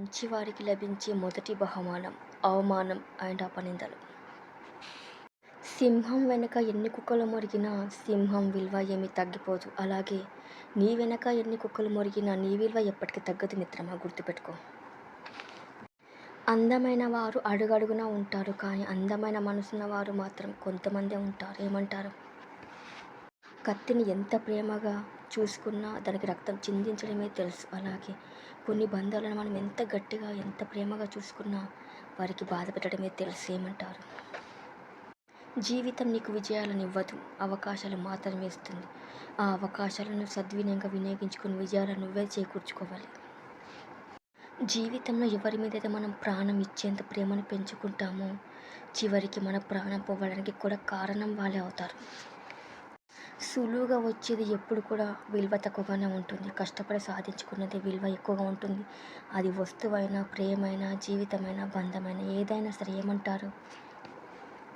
మంచివారికి లభించే మొదటి బహుమానం అవమానం అండ్ అపనిందలు. సింహం వెనక ఎన్ని కుక్కలు మొరిగినా సింహం విలువ ఏమీ తగ్గిపోదు. అలాగే నీ వెనక ఎన్ని కుక్కలు మొరిగినా నీ విలువ ఎప్పటికీ తగ్గదు మిత్రమా గుర్తుపెట్టుకో. అందమైన వారు అడుగడుగునా ఉంటారు కానీ అందమైన మనసున్న వారు మాత్రం కొంతమందే ఉంటారు. ఏమంటారు? కత్తిని ఎంత ప్రేమగా చూసుకున్నా దానికి రక్తం చిందించడమే తెలుసు. అలాగే కొన్ని బంధాలను మనం ఎంత గట్టిగా ఎంత ప్రేమగా చూసుకున్నా వారికి బాధ పెట్టడమే తెలుసు. ఏమంటారు? జీవితం నీకు విజయాలను ఇవ్వదు అవకాశాలు మాత్రమే ఇస్తుంది. ఆ అవకాశాలను సద్వినయంగా వినియోగించుకుని విజయాలను నువ్వే చేకూర్చుకోవాలి. జీవితంలో ఎవరి మీద అయితే మనం ప్రాణం ఇచ్చేంత ప్రేమను పెంచుకుంటామో చివరికి మన ప్రాణం పోవడానికి కూడా కారణం వాళ్ళే అవుతారు. సులువుగా వచ్చేది ఎప్పుడు కూడా విలువ తక్కువగానే ఉంటుంది. కష్టపడి సాధించుకున్నది విలువ ఎక్కువగా ఉంటుంది. అది వస్తువైనా ప్రేమైనా జీవితమైనా బంధమైనా ఏదైనా సరే ఏమంటారు?